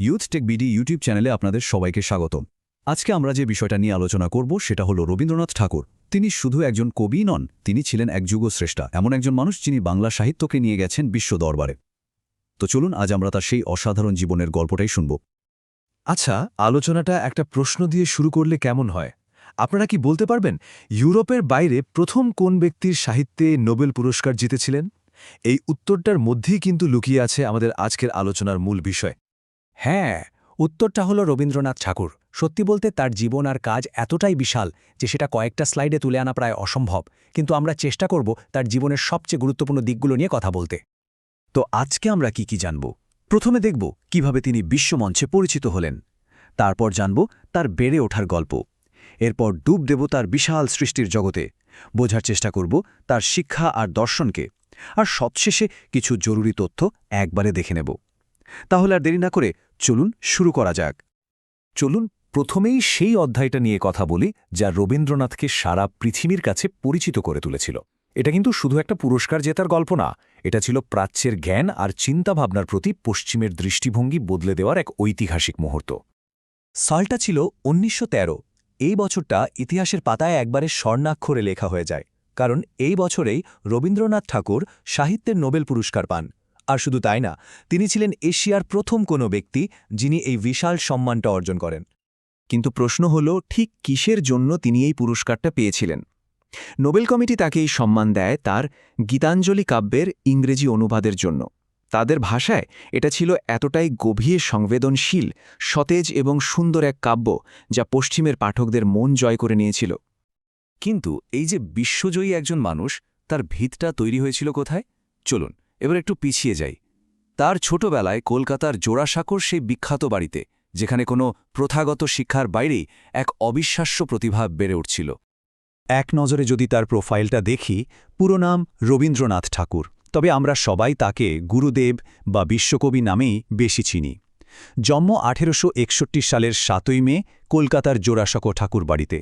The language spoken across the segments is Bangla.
ইউথ টেক বিডি ইউটিউব চ্যানেলে আপনাদের সবাইকে স্বাগতম। আজকে আমরা যে বিষয়টা নিয়ে আলোচনা করব সেটা হলো রবীন্দ্রনাথ ঠাকুর। তিনি শুধু একজন কবি নন, তিনি ছিলেন এক যুগশ্রেষ্ঠা, এমন একজন মানুষ যিনি বাংলা সাহিত্যকে নিয়ে গেছেন বিশ্ব দরবারে। তো চলুন, আজ আমরা তার সেই অসাধারণ জীবনের গল্পটাই শুনব। আচ্ছা আলোচনাটা একটা প্রশ্ন দিয়ে শুরু করলে কেমন হয়? আপনারা কি বলতে পারবেন, ইউরোপের বাইরে প্রথম কোন ব্যক্তির সাহিত্যে নোবেল পুরস্কার জিতেছিলেন? এই উত্তরটার মধ্যেই কিন্তু লুকিয়ে আছে আমাদের আজকের আলোচনার মূল বিষয়। হ্যাঁ উত্তরটা হলো রবীন্দ্রনাথ ঠাকুর। সত্যি বলতে তার জীবন আর কাজ এতটাই বিশাল যে সেটা কয়েকটা স্লাইডে তুলে আনা প্রায় অসম্ভব। কিন্তু আমরা চেষ্টা করব তার জীবনের সবচেয়ে গুরুত্বপূর্ণ দিকগুলো নিয়ে কথা বলতে। তো আজকে আমরা কি কি জানব? প্রথমে দেখব কীভাবে তিনি বিশ্বমঞ্চে পরিচিত হলেন। তারপর জানব তার বেড়ে ওঠার গল্প। এরপর ডুব দেব তার বিশাল সৃষ্টির জগতে। বোঝার চেষ্টা করব তার শিক্ষা আর দর্শনকে। আর সবশেষে কিছু জরুরি তথ্য একবারে দেখে নেব। তাহলে আর দেরি না করে চলুন শুরু করা যাক। চলুন প্রথমেই সেই অধ্যায়টা নিয়ে কথা বলি, যা রবীন্দ্রনাথকে সারা পৃথিবীর কাছে পরিচিত করে তুলেছিল। এটা কিন্তু শুধু একটা পুরস্কার জেতার গল্প না, এটা ছিল প্রাচ্যের জ্ঞান আর চিন্তাভাবনার প্রতি পশ্চিমের দৃষ্টিভঙ্গি বদলে দেওয়ার এক ঐতিহাসিক মুহূর্ত। সালটা ছিল উনিশশো তেরো। এই বছরটা ইতিহাসের পাতায় একবারে স্বর্ণাক্ষরে লেখা হয়ে যায়, কারণ এই বছরেই রবীন্দ্রনাথ ঠাকুর সাহিত্যের নোবেল পুরস্কার পান। আর শুধু তাই না, তিনি ছিলেন এশিয়ার প্রথম কোনো ব্যক্তি যিনি এই বিশাল সম্মানটা অর্জন করেন। কিন্তু প্রশ্ন হল, ঠিক কিসের জন্য তিনি এই পুরস্কারটা পেয়েছিলেন? নোবেল কমিটি তাকে এই সম্মান দেয় তার গীতাঞ্জলি কাব্যের ইংরেজি অনুবাদের জন্য। তাদের ভাষায় এটা ছিল এতটাই গভীর, সংবেদনশীল, সতেজ এবং সুন্দর এক কাব্য যা পশ্চিমের পাঠকদের মন জয় করে নিয়েছিল। কিন্তু এই যে বিশ্বজয়ী একজন মানুষ, তার ভিতটা তৈরি হয়েছিল কোথায়? চলুন এবার একটু পিছিয়ে যাই। তার ছোটবেলায় কলকাতার জোড়াসাঁকোর সেই বিখ্যাত বাড়িতে, যেখানে কোনো প্রথাগত শিক্ষার বাইরেই এক অবিশ্বাস্য প্রতিভা বেড়ে উঠছিল। এক নজরে যদি তার প্রোফাইলটা দেখি, পুরো নাম রবীন্দ্রনাথ ঠাকুর, তবে আমরা সবাই তাকে গুরুদেব বা বিশ্বকবি নামেই বেশি চিনি। জন্ম আঠেরোশো একষট্টি সালের সাতই মে, কলকাতার জোড়াসাঁকো ঠাকুর বাড়িতে।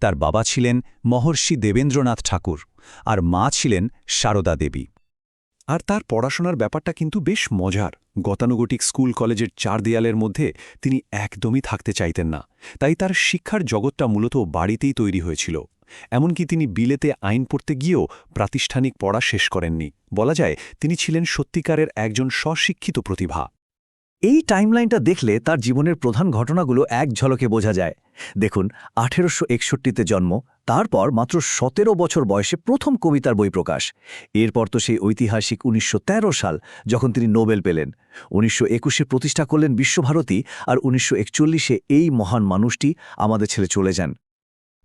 তার বাবা ছিলেন মহর্ষি দেবেন্দ্রনাথ ঠাকুর, আর মা ছিলেন সারদা দেবী। আর তার পড়াশোনার ব্যাপারটা কিন্তু বেশ মজার। গতানুগতিক স্কুল কলেজের চার দেয়ালের মধ্যে তিনি একদমই থাকতে চাইতেন না। তাই তার শিক্ষার জগৎটা মূলত বাড়িতেই তৈরি হয়েছিল। এমনকি তিনি বিলেতে আইন পড়তে গিয়েও প্রাতিষ্ঠানিক পড়া শেষ করেননি। বলা যায়, তিনি ছিলেন সত্যিকারের একজন স্বশিক্ষিত প্রতিভা। এই টাইমলাইনটা দেখলে তার জীবনের প্রধান ঘটনাগুলো এক ঝলকে বোঝা যায়। দেখুন, আঠেরোশো একষট্টিতে জন্ম তারপর মাত্র সতেরো বছর বয়সে প্রথম কবিতার বই প্রকাশ। এরপর তো সেই ঐতিহাসিক উনিশশো তেরো সাল, যখন তিনি নোবেল পেলেন। উনিশশো একুশে প্রতিষ্ঠা করলেন বিশ্বভারতী আর উনিশশো একচল্লিশে এই মহান মানুষটি আমাদের ছেড়ে চলে যান।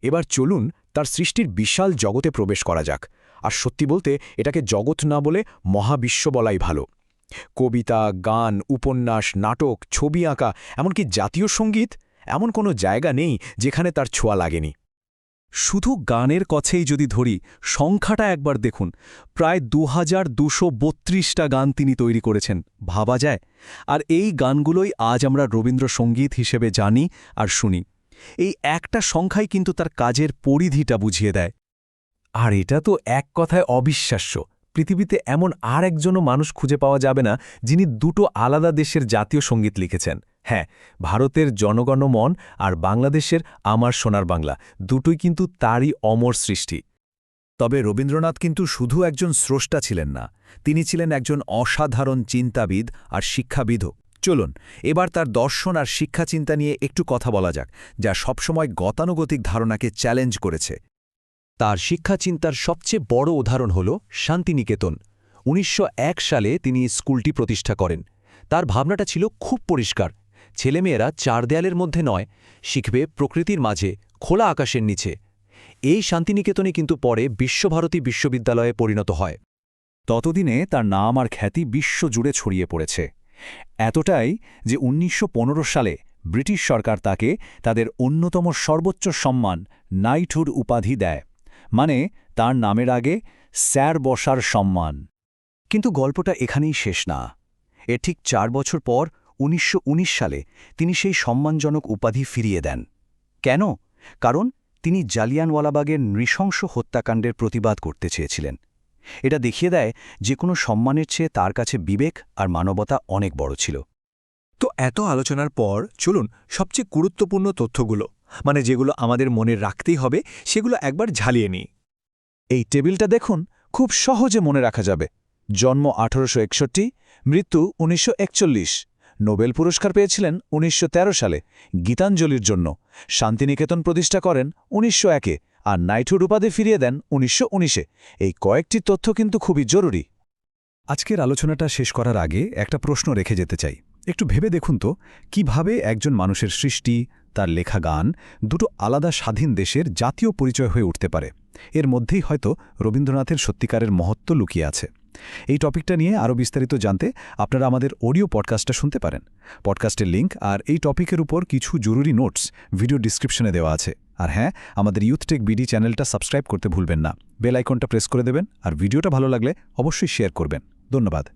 এবার চলুন তার সৃষ্টির বিশাল জগতে প্রবেশ করা যাক। আর সত্যি বলতে এটাকে জগৎ না বলে মহাবিশ্ব বলাই ভালো। কবিতা, গান, উপন্যাস, নাটক, ছবি আঁকা, এমনকি জাতীয় সংগীত, এমন কোনো জায়গা নেই যেখানে তার ছোঁয়া লাগেনি। শুধু গানের কছেই যদি ধরি, সংখ্যাটা একবার দেখুন। প্রায় দু হাজার গান তিনি তৈরি করেছেন, ভাবা যায়। আর এই গানগুলোই আজ আমরা রবীন্দ্রসঙ্গীত হিসেবে জানি আর শুনি। এই একটা সংখ্যাই কিন্তু তার কাজের পরিধিটা বুঝিয়ে দেয়। আর এটা তো এক কথায় অবিশ্বাস্য। পৃথিবীতে এমন আর একজনও মানুষ খুঁজে পাওয়া যাবে না যিনি দুটো আলাদা দেশের জাতীয় সংগীত লিখেছেন। হ্যাঁ ভারতের জনগণমন আর বাংলাদেশের আমার সোনার বাংলা, দুটোই কিন্তু তারই অমর সৃষ্টি। তবে রবীন্দ্রনাথ কিন্তু শুধু একজন স্রষ্টা ছিলেন না, তিনি ছিলেন একজন অসাধারণ চিন্তাবিদ আর শিক্ষাবিদও। চলুন, এবার তার দর্শন আর শিক্ষা চিন্তা নিয়ে একটু কথা বলা যাক, যা সবসময় গতানুগতিক ধারণাকে চ্যালেঞ্জ করেছে। তার শিক্ষা চিন্তার সবচেয়ে বড় উদাহরণ হল শান্তিনিকেতন। উনিশশো এক সালে তিনি স্কুলটি প্রতিষ্ঠা করেন। তার ভাবনাটা ছিল খুব পরিষ্কার ছেলেমেয়েরা চার দেয়ালের মধ্যে নয়, শিখবে প্রকৃতির মাঝে, খোলা আকাশের নিচে। এই শান্তিনিকেতনে কিন্তু পরে বিশ্বভারতী বিশ্ববিদ্যালয়ে পরিণত হয়। ততদিনে তার নাম আর খ্যাতি বিশ্বজুড়ে ছড়িয়ে পড়েছে। এতটাই যে উনিশশো পনেরো সালে ব্রিটিশ সরকার তাকে তাদের অন্যতম সর্বোচ্চ সম্মান নাইটহুড উপাধি দেয়। মানে তার নামের আগে স্যার বসার সম্মান। কিন্তু গল্পটা এখানেই শেষ না। এর ঠিক চার বছর পর উনিশশো উনিশ সালে তিনি সেই সম্মানজনক উপাধি ফিরিয়ে দেন। কেন? কারণ তিনি জালিয়ানওয়ালাবাগের নৃশংস হত্যাকাণ্ডের প্রতিবাদ করতে চেয়েছিলেন। এটা দেখিয়ে দেয় যে কোনো সম্মানের চেয়ে তার কাছে বিবেক আর মানবতা অনেক বড় ছিল। তো এত আলোচনার পর চলুন সবচেয়ে গুরুত্বপূর্ণ তথ্যগুলো মানে যেগুলো আমাদের মনে রাখতেই হবে, সেগুলো একবার ঝালিয়ে নিই। এই টেবিলটা দেখুন, খুব সহজে মনে রাখা যাবে। জন্ম আঠারোশো একষট্টি, মৃত্যু উনিশশো একচল্লিশ। নোবেল পুরস্কার পেয়েছিলেন উনিশশো তেরো সালে গীতাঞ্জলির জন্য। শান্তিনিকেতন প্রতিষ্ঠা করেন উনিশশো একে আর নাইটহুড উপাধি ফিরিয়ে দেন উনিশশো উনিশে। এই কয়েকটি তথ্য কিন্তু খুবই জরুরি। আজকের আলোচনাটা শেষ করার আগে একটা প্রশ্ন রেখে যেতে চাই। একটু ভেবে দেখুন তো, কীভাবে একজন মানুষের সৃষ্টি, তার লেখা গান দুটো আলাদা স্বাধীন দেশের জাতীয় পরিচয় হয়ে উঠতে পারে? এর মধ্যেই হয়তো রবীন্দ্রনাথের সত্যিকারের মহত্ব লুকিয়ে আছে। এই টপিকটা নিয়ে আরও বিস্তারিত জানতে আপনারা আমাদের অডিও পডকাস্টটা শুনতে পারেন। পডকাস্টের লিঙ্ক আর এই টপিকের উপর কিছু জরুরি নোটস ভিডিও ডিসক্রিপশনে দেওয়া আছে। আর হ্যাঁ আমাদের ইউথটেক বিডি চ্যানেলটা সাবস্ক্রাইব করতে ভুলবেন না। বেল আইকনটা প্রেস করে দেবেন আর ভিডিওটা ভালো লাগলে অবশ্যই শেয়ার করবেন। ধন্যবাদ।